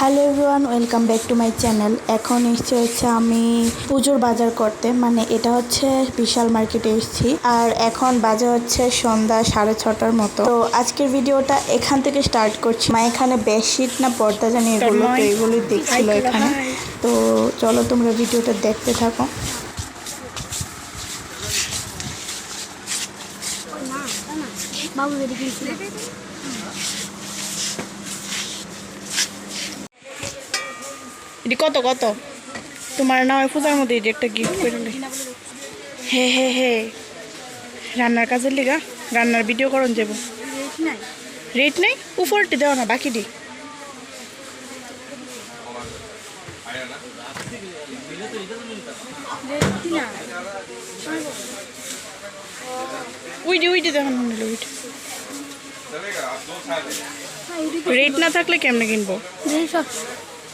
Hello everyone welcome back to my channel. এখন এসছে হচ্ছে আমি পুজোর বাজার করতে মানে এটা হচ্ছে বিশাল মার্কেটে এসেছি। আর এখন বাজে হচ্ছে সন্ধ্যা সাড়ে ছটার মতো। তো আজকের ভিডিওটা এখান থেকে স্টার্ট করছি। মা এখানে বেডশিট না পর্দা জানি এগুলো তো এগুলোই দেখছিল এখানে। তো চলো তোমরা ভিডিওটা দেখতে থাকো। বাবু এটি কত কত? তোমার নামে পূজার মধ্যে এটি একটা গিফট করে হে হে হে। রান্নার কাজের লিগা রান্নার ভিডিও করন যাব। রেট নেই? উপরটি দেওয়া না এটি তো রেট না থাকলে কেমনে কিনবো?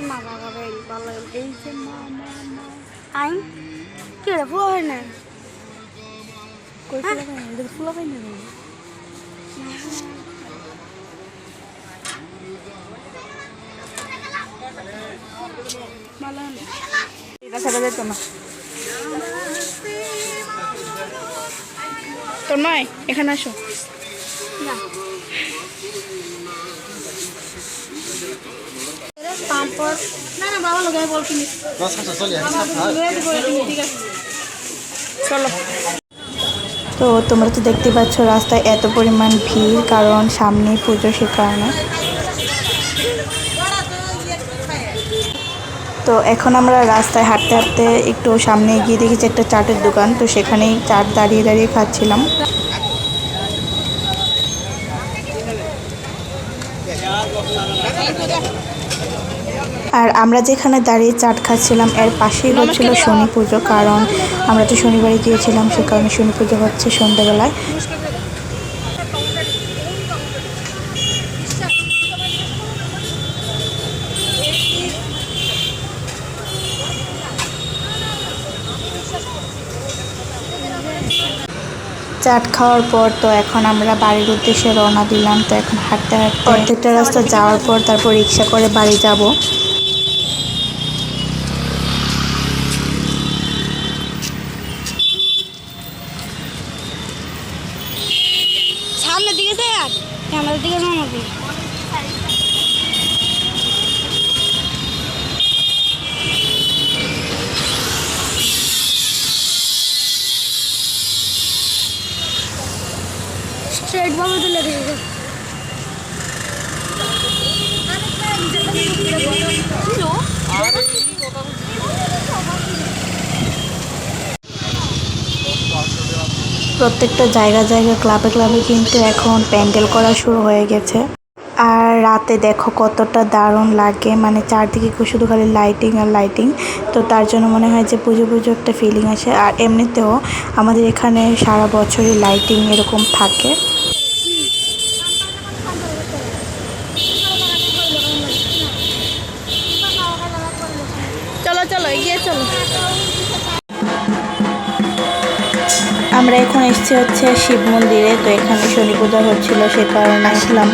মামা বাবা ভালো এই যে মামা আই, কি রে, ফুল হয় না ফুল হয় না ফুল হয় এখানে আসো। না তো তোমরা তো দেখতে পাচ্ছ রাস্তায় এত পরিমাণ ভিড়, কারণ সামনে পুজো সে কারণে। তো এখন আমরা রাস্তায় হাঁটতে হাঁটতে একটু সামনে গিয়ে দেখেছি একটা চাটের দোকান, তো সেখানেই চাট দাঁড়িয়ে দাঁড়িয়ে খাচ্ছিলাম। আর আমরা যেখানে দাঁড়িয়ে চাট খাচ্ছিলাম এর পাশেই হচ্ছিল শনি পুজো কারণ আমরা তো শনিবারে গিয়েছিলাম সে কারণে শনি পুজো হচ্ছে সন্ধ্যাবেলায়। চাট খাওয়ার পর তো এখন আমরা বাড়ির উদ্দেশ্যে রওনা দিলাম তো এখন হাঁটতে হাঁটতে অর্ধেকটা রাস্তা যাওয়ার পর তারপর রিক্সা করে বাড়ি যাব। সামনের দিকে যাই আর আমাদের দিকে রওনা দিই স্ট্রেট ভাবে তুলে দিয়েছে প্রত্যেকটা জায়গা জায়গা ক্লাবে ক্লাবে কিন্তু এখন প্যান্ডেল করা শুরু হয়ে গেছে। আর রাতে দেখো কতটা দারুণ লাগে। মানে চারদিকে শুধু খালি লাইটিং আর লাইটিং তো তার জন্য মনে হয় যে পুজো পুজো একটা ফিলিং আসে। আর এমনিতেও আমাদের এখানে সারা বছরই লাইটিং এরকম থাকে। আমরা এখন এসেছি হচ্ছে শিব মন্দিরে তো এখানে শনি পূজা হচ্ছিল সে কারণে আসলাম।